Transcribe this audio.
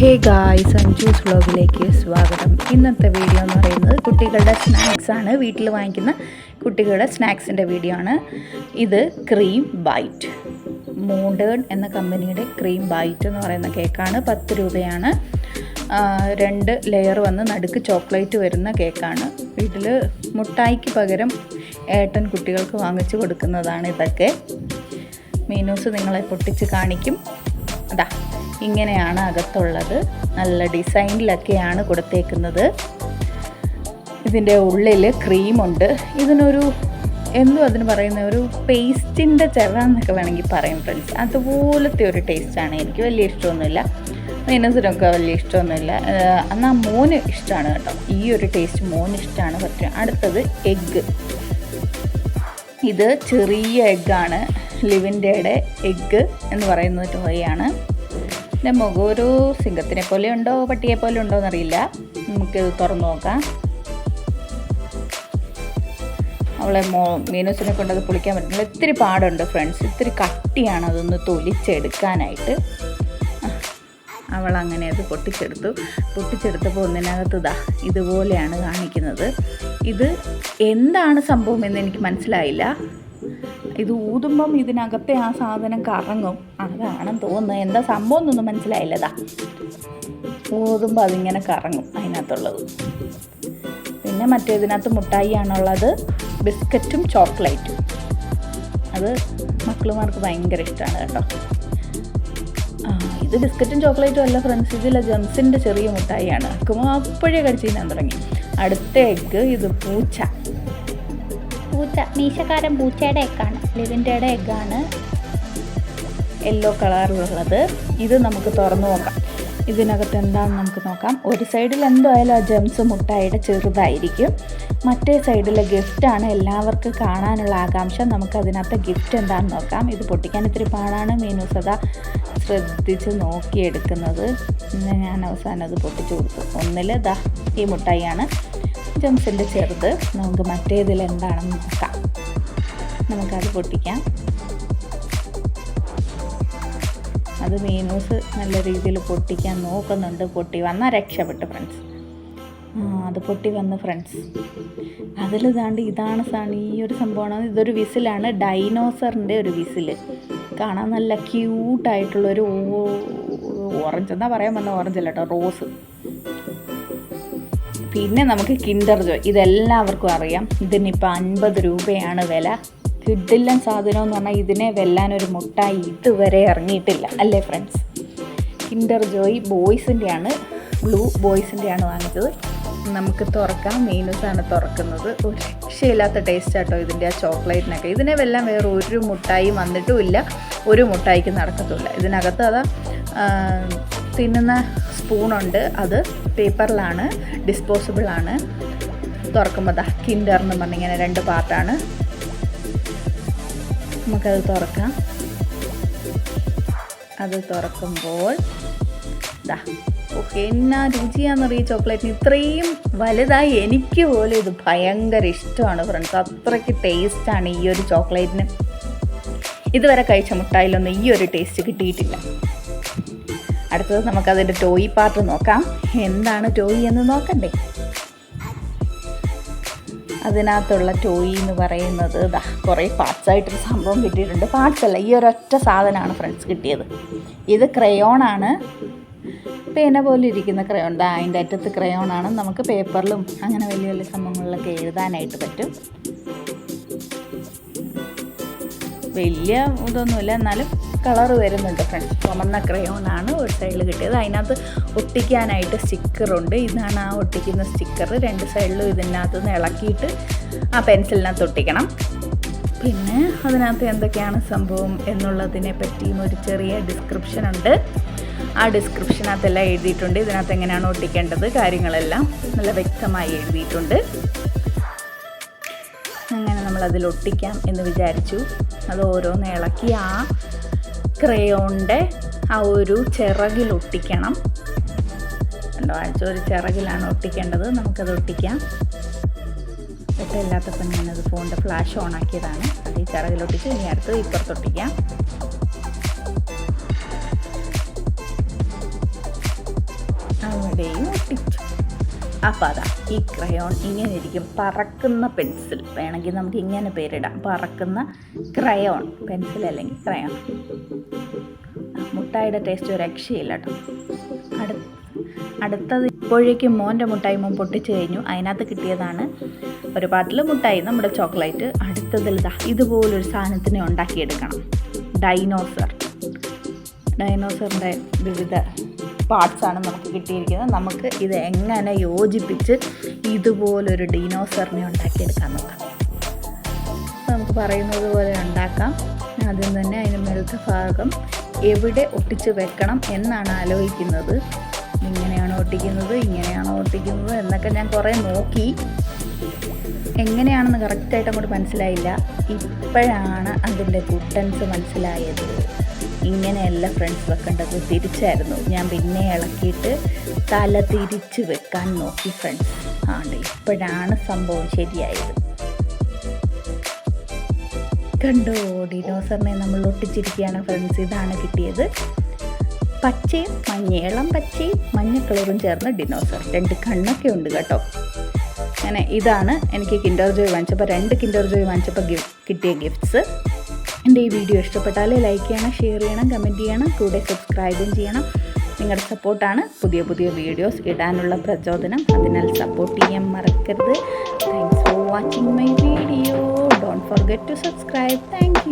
ഹേ ഗായ് സഞ്ജൂസ് വ്ലോഗിലേക്ക് സ്വാഗതം. ഇന്നത്തെ വീഡിയോ എന്ന് പറയുന്നത് കുട്ടികളുടെ സ്നാക്സ് ആണ്. വീട്ടിൽ വാങ്ങിക്കുന്ന കുട്ടികളുടെ സ്നാക്സിന്റെ വീഡിയോ ആണ്. ഇത് ക്രീം ബൈറ്റ്. മോഡേൺ എന്ന കമ്പനിയുടെ ക്രീം ബൈറ്റ് എന്ന് പറയുന്ന കേക്കാണ്. പത്ത് രൂപയാണ്. രണ്ട് ലെയർ വന്ന് നടുക്ക് ചോക്ലേറ്റ് വരുന്ന കേക്കാണ്. വീട്ടിൽ മുട്ടായിക്ക് പകരം ഏട്ടൻ കുട്ടികൾക്ക് വാങ്ങിച്ചു കൊടുക്കുന്നതാണ് ഇതൊക്കെ. മീനൂസ് നിങ്ങളെ പൊട്ടിച്ച് കാണിക്കും. അതാ. ഇങ്ങനെയാണ് അകത്തുള്ളത്. നല്ല ഡിസൈനിലൊക്കെയാണ് കൊടുത്തേക്കുന്നത്. ഇതിന്റെ ഉള്ളിൽ ക്രീമുണ്ട്. ഇതിനൊരു എന്തോ അതിന് പറയുന്ന ഒരു പേസ്റ്റിന്റെ ചെറ എന്നൊക്കെ വേണമെങ്കിൽ പറയും ഫ്രണ്ട്സ്. അതുപോലത്തെ ഒരു ടേസ്റ്റാണ്. എനിക്ക് വലിയ ഇഷ്ടമൊന്നുമില്ല. മീനസിനൊക്കെ വലിയ ഇഷ്ടമൊന്നുമില്ല. എന്നാൽ മോന് ഇഷ്ടമാണ് കേട്ടോ. ഈ ഒരു ടേസ്റ്റ് മോന് ഇഷ്ടമാണ് പറ്റും അടുത്തത് എഗ്ഗ്. ഇത് ചെറിയ എഗ്ഗാണ്. ലിവിന്റെയുടെ എഗ്ഗ് എന്ന് പറയുന്നത് ടോയാണ് പിന്നെ മുഖം ഒരു സിംഗത്തിനെ പോലെ ഉണ്ടോ പട്ടിയെ പോലെ ഉണ്ടോ എന്നറിയില്ല. നമുക്കിത് തുറന്നു നോക്കാം. അവളെ മോ മീനൂസിനെ കൊണ്ടത് പൊളിക്കാൻ പറ്റുന്നില്ല. ഇത്തിരി പാടുണ്ട് ഫ്രണ്ട്സ് ഇത്തിരി കട്ടിയാണ് അതൊന്ന് തൊലിച്ചെടുക്കാനായിട്ട്. അവൾ അങ്ങനെ അത് പൊട്ടിച്ചെടുത്തു. പൊട്ടിച്ചെടുത്തപ്പോൾ ഒന്നിനകത്ത് ഇതാ ഇതുപോലെയാണ് കാണിക്കുന്നത്. ഇത് എന്താണ് സംഭവം എന്ന് എനിക്ക് മനസ്സിലായില്ല. ഇത് ഊതുമ്പം ഇതിനകത്തെ ആ സാധനം കറങ്ങും. അതാണെന്ന് തോന്നുന്നത് എന്താ സംഭവം എന്നൊന്നും മനസ്സിലായില്ലതാ ഊതുമ്പോൾ അതിങ്ങനെ കറങ്ങും അതിനകത്തുള്ളത്. പിന്നെ മറ്റേതിനകത്ത് മുട്ടായി ആണുള്ളത് ബിസ്ക്കറ്റും ചോക്ലേറ്റും. അത് മക്കളുമാർക്ക് ഭയങ്കര ഇഷ്ടമാണ് കേട്ടോ. ഇത് ബിസ്ക്കറ്റും ചോക്ലേറ്റും അല്ല ഫ്രണ്ട്സ് ഇതിലെ ജംസിന്റെ ചെറിയ മുട്ടായിയാണ്. അക്കുമ്പോൾ അപ്പോഴേ കഴിച്ച് തിന്നാൻ തുടങ്ങി. അടുത്ത എഗ്ഗ് ഇത് പൂച്ച. പൂച്ച മീശക്കാരൻ പൂച്ചയുടെ എഗ്ഗാണ്. ലിവിന്റെയുടെ എഗ്ഗാണ്. യെല്ലോ കളറിലുള്ളത് ഇത് നമുക്ക് തുറന്നു നോക്കാം. ഇതിനകത്ത് എന്താണെന്ന് നമുക്ക് നോക്കാം. ഒരു സൈഡിൽ എന്തായാലും ആ ജംസ് മുട്ടായിയുടെ ചെറുതായിരിക്കും. മറ്റേ സൈഡിലെ ഗിഫ്റ്റാണ് എല്ലാവർക്കും കാണാനുള്ള ആകാംക്ഷ. നമുക്ക് അതിനകത്തെ ഗിഫ്റ്റ് എന്താണെന്ന് നോക്കാം. ഇത് പൊട്ടിക്കാൻ ഇത്തിരി പാടാണ്. മീനുസത ശ്രദ്ധിച്ച് നോക്കിയെടുക്കുന്നത്. ഞാൻ അവസാനം അത് പൊട്ടിച്ചു കൊടുത്തു. ഒന്നിൽ ദാ ഈ മുട്ടായിയാണ്. ജംസിന്റെ ചെറുത് നമുക്ക് മറ്റേതിൽ എന്താണെന്ന് നോക്കാം. നമുക്കത് പൊട്ടിക്കാം. അത് മീനൂസ് നല്ല രീതിയിൽ പൊട്ടിക്കാൻ നോക്കുന്നുണ്ട്. പൊട്ടി വന്നാൽ രക്ഷപ്പെട്ടു ഫ്രണ്ട്സ് അത് പൊട്ടി വന്ന് ഫ്രണ്ട്സ് അതിൽ ഇതാണ്ട് ഇതാണ് സാണ് ഈ ഒരു സംഭവമാണ്. ഇതൊരു വിസിലാണ്. ഡൈനോസറിന്റെ ഒരു വിസിൽ കാണാൻ നല്ല ക്യൂട്ടായിട്ടുള്ളൊരു ഓറഞ്ച്. എന്നാ പറയാൻ വന്ന ഓറഞ്ച് അല്ല കേട്ടോ റോസ്. പിന്നെ നമുക്ക് കിൻഡർ ജോയ് ഇതെല്ലാവർക്കും അറിയാം. ഇതിനിപ്പോൾ അൻപത് രൂപയാണ് വില. കിഡില്ലൻ സാധനം എന്ന് പറഞ്ഞാൽ ഇതിനെ വെല്ലാൻ ഒരു മുട്ടായി ഇതുവരെ ഇറങ്ങിയിട്ടില്ല അല്ലേ ഫ്രണ്ട്സ് കിൻഡർ ജോയ് ബോയ്സിന്റെയാണ് ബ്ലൂ ബോയ്സിന്റെയാണ് വാങ്ങിച്ചത്. നമുക്ക് തുറക്കാം മീനസാണ് തുറക്കുന്നത്. ഒരു രക്ഷയില്ലാത്ത ടേസ്റ്റ് ആട്ടോ ഇതിന്റെ ആ ചോക്ലേറ്റിനൊക്കെ. ഇതിനെ വെല്ലാം വേറെ ഒരു മുട്ടായി വന്നിട്ടുമില്ല ഒരു മുട്ടായിക്ക് നടക്കത്തുമില്ല. ഇതിനകത്ത് അത് തിന്നുന്ന സ്പൂണുണ്ട് അത് പേപ്പറിലാണ് ഡിസ്പോസിബിൾ ആണ്. തുറക്കുമ്പോൾ ദാ കിൻഡർ എന്ന് പറഞ്ഞിങ്ങനെ രണ്ട് പാർട്ടാണ് നമുക്കത് തുറക്കാം. അത് തുറക്കുമ്പോൾ ദാ ഓക്കെ എന്നാ രുചിയാണെന്നറിയ ചോക്ലേറ്റിന് ഇത്രയും വലുതായി എനിക്ക് പോലും ഇത് ഭയങ്കര ഇഷ്ടമാണ് ഫ്രണ്ട്സ് അത്രയ്ക്ക് ടേസ്റ്റാണ് ഈ ഒരു ചോക്ലേറ്റിന് ഇതുവരെ കഴിച്ച മുട്ടായിലൊന്നും ഈ ഒരു ടേസ്റ്റ് കിട്ടിയിട്ടില്ല. അടുത്തത് നമുക്ക് നമുക്കതിന്റെ ടോയി പാർട്ട് നോക്കാം. എന്താണ് ടോയി എന്ന് നോക്കണ്ടേ? അതിനകത്തുള്ള ടോയി എന്ന് പറയുന്നത് ദാ കുറേ പാർട്സ് ആയിട്ടൊരു സംഭവം കിട്ടിയിട്ടുണ്ട്. പാർട്സ് അല്ല ഈ ഒരൊറ്റ സാധനമാണ് ഫ്രണ്ട്സ് കിട്ടിയത്. ഇത് ക്രയോണാണ് പേന പോലെ ഇരിക്കുന്ന ക്രയോൺ ദാ അതിന്റെ അറ്റത്ത് ക്രയോണാണ് നമുക്ക് പേപ്പറിലും അങ്ങനെ വലിയ വലിയ സംഭവങ്ങളിലൊക്കെ എഴുതാനായിട്ട് പറ്റും. വലിയ ഇതൊന്നുമില്ല. എന്നാലും കളർ വരുന്നുണ്ട് ഫ്രണ്ട്സ് ചുമന്ന ആണ് ഒരു സൈഡിൽ കിട്ടിയത്. അതിനകത്ത് ഒട്ടിക്കാനായിട്ട് സ്റ്റിക്കറുണ്ട് ഇതാണ് ആ ഒട്ടിക്കുന്ന സ്റ്റിക്കർ രണ്ട് സൈഡിലും ഇതിനകത്ത് നിന്ന് ഇളക്കിയിട്ട് ആ പെൻസിലിനകത്ത് ഒട്ടിക്കണം. പിന്നെ അതിനകത്ത് എന്തൊക്കെയാണ് സംഭവം എന്നുള്ളതിനെ പറ്റിയും ഒരു ചെറിയ ഡിസ്ക്രിപ്ഷൻ ഉണ്ട്. ആ ഡിസ്ക്രിപ്ഷനകത്തെല്ലാം എഴുതിയിട്ടുണ്ട്. ഇതിനകത്ത് എങ്ങനെയാണ് ഒട്ടിക്കേണ്ടത് കാര്യങ്ങളെല്ലാം നല്ല വ്യക്തമായി എഴുതിയിട്ടുണ്ട്. അതിൽ ഒട്ടിക്കാം എന്ന് വിചാരിച്ചു. അത് ഓരോന്ന് ഇളക്കി ആ ക്രയോണിന്റെ ആ ഒരു ചിറകിൽ ഒട്ടിക്കണം. കണ്ടോ? ആഴ്ച ഒരു ചിറകിലാണ് ഒട്ടിക്കേണ്ടത്. നമുക്കത് ഒട്ടിക്കാം. ഇല്ലാത്തപ്പോൾ ഞാനത് ഫോണിന്റെ ഫ്ലാഷ് ഓൺ ആക്കിയതാണ്. അത് ഈ ചിറകിലൊട്ടിച്ച് ഇനി അടുത്ത് ഇപ്പുറത്തൊട്ടിക്കാം അവിടെയും ഒട്ടിച്ചു അപ്പോൾ അതാ ഈ ക്രയോൺ ഇങ്ങനെ ഇരിക്കും പറക്കുന്ന പെൻസിൽ. വേണമെങ്കിൽ നമുക്ക് ഇങ്ങനെ പേരിടാം. പറക്കുന്ന ക്രയോൺ. പെൻസിൽ അല്ലെങ്കിൽ ക്രയോൺ. മുട്ടായിയുടെ ടേസ്റ്റ് ഒരു രക്ഷയില്ല കേട്ടോ അടു അടുത്തത് ഇപ്പോഴേക്കും മോന്റെ മുട്ടായി മോൻ പൊട്ടിച്ച് കഴിഞ്ഞു. അതിനകത്ത് കിട്ടിയതാണ് ഒരു പാട്ടിൽ മുട്ടായി നമ്മുടെ ചോക്ലേറ്റ്. അടുത്തതിൽ ഇതാ ഇതുപോലൊരു സാധനത്തിനെ ഉണ്ടാക്കിയെടുക്കണം. ഡൈനോസർ ഡൈനോസറിന്റെ വിവിധ പാർട്സാണ് നമുക്ക് കിട്ടിയിരിക്കുന്നത്. നമുക്ക് ഇത് എങ്ങനെ യോജിപ്പിച്ച് ഇതുപോലൊരു ഡീനോസറിനെ ഉണ്ടാക്കിയെടുക്കാൻ നോക്കാം. നമുക്ക് പറയുന്നത് പോലെ ഉണ്ടാക്കാം. ആദ്യം തന്നെ അതിന് മേലത്തെ ഭാഗം എവിടെ ഒട്ടിച്ച് വെക്കണം എന്നാണ് ആലോചിക്കുന്നത്. ഇങ്ങനെയാണോ ഒട്ടിക്കുന്നത് ഇങ്ങനെയാണോ ഒട്ടിക്കുന്നത് എന്നൊക്കെ ഞാൻ കുറേ നോക്കി. എങ്ങനെയാണെന്ന് കറക്റ്റായിട്ട് അങ്ങോട്ട് മനസ്സിലായില്ല. ഇപ്പോഴാണ് അതിന്റെ കുട്ടൻസ് മനസ്സിലായത്. ഇങ്ങനെയല്ല ഫ്രണ്ട്സ് വെക്കേണ്ടത്. തിരിച്ചായിരുന്നു. ഞാൻ പിന്നെ ഇളക്കിയിട്ട് തല തിരിച്ച് വെക്കാൻ നോക്കി ഫ്രണ്ട്സ് ആണ്ട് ഇപ്പോഴാണ് സംഭവം ശരിയായത്. കണ്ടോ? ഡിനോസറിനെ നമ്മൾ ഒട്ടിച്ചിരിക്കുകയാണ് ഫ്രണ്ട്സ് ഇതാണ് കിട്ടിയത്. പച്ചയും മഞ്ഞേളം പച്ചയും മഞ്ഞ കളറും ചേർന്ന ഡിനോസർ രണ്ട് കണ്ണൊക്കെ ഉണ്ട് കേട്ടോ. അങ്ങനെ ഇതാണ് എനിക്ക് കിൻഡർ ജോയ് വാങ്ങിച്ചപ്പോൾ രണ്ട് കിൻഡർ ജോയ് വാങ്ങിച്ചപ്പോൾ ഗിഫ്റ്റ് കിട്ടിയ ഗിഫ്റ്റ്സ് എന്റെ ഈ വീഡിയോ ഇഷ്ടപ്പെട്ടാൽ ലൈക്ക് ചെയ്യണം ഷെയർ ചെയ്യണം കമന്റ് ചെയ്യണം കൂടെ സബ്സ്ക്രൈബും ചെയ്യണം. നിങ്ങളുടെ സപ്പോർട്ടാണ് പുതിയ പുതിയ വീഡിയോസ് ഇടാനുള്ള പ്രചോദനം. അതിനാൽ സപ്പോർട്ട് ചെയ്യാൻ മറക്കരുത്. Thanks for watching my video don't forget to subscribe thank